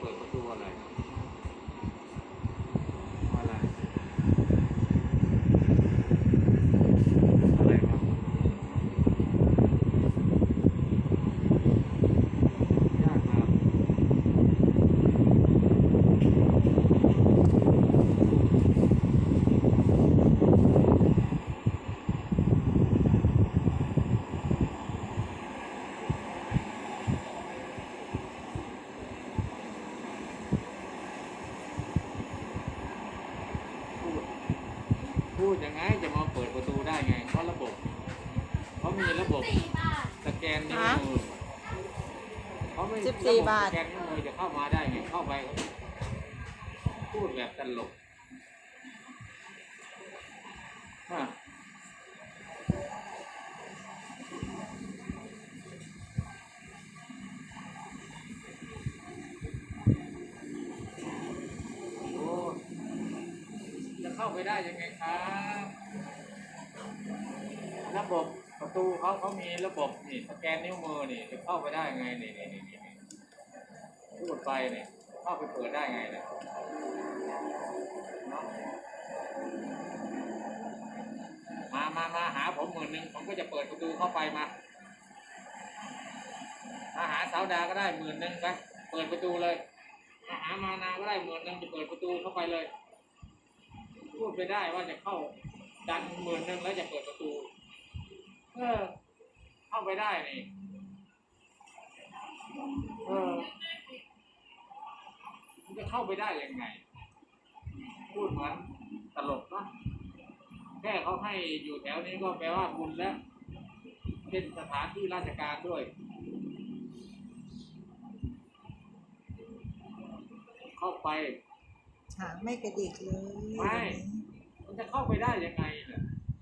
เปิดประตูหน่อย พูดยังไงจะมาเปิดประตูได้ไง เพราะระบบเขามีระบบสแกนนิ้วมือเขาไม่ระบสแกนนิ้วมือจะเข้ามาได้ไงเข้าไปพูดแบบตลกอะ เข้าไปได้ยังไงครับระบบประตูเขาเขามีระบบนี่สแกนนิ้วมือนี่จะเข้าไปได้ไงนี่นี่นี่นี่พูดไปเนี่ยเข้าไปเปิดได้ไงเนี่ยเนาะมามามาหาผมหมื่นหนึ่งผมก็จะเปิดประตูเข้าไปมามาหาสาวดาก็ได้หมื่นหนึ่งไปเปิดประตูเลยมาหามานาก็ได้หมื่นหนึ่งจะเปิดประตูเข้าไปเลย พูดไปได้ว่าจะเข้าดันหมื่นหนึ่งแล้วจะเปิดประตู เออ เข้าไปได้นี่เออมันจะเข้าไปได้ยังไง พูดเหมือนตลกเนอะแค่เขาให้อยู่แถวนี้ก็แปลว่าบุญแล้วเป็นสถานที่ราชการด้วย เข้าไปหางไม่กระดิกเลย ไม่ มันจะเข้าไปได้ยังไงเนี่ย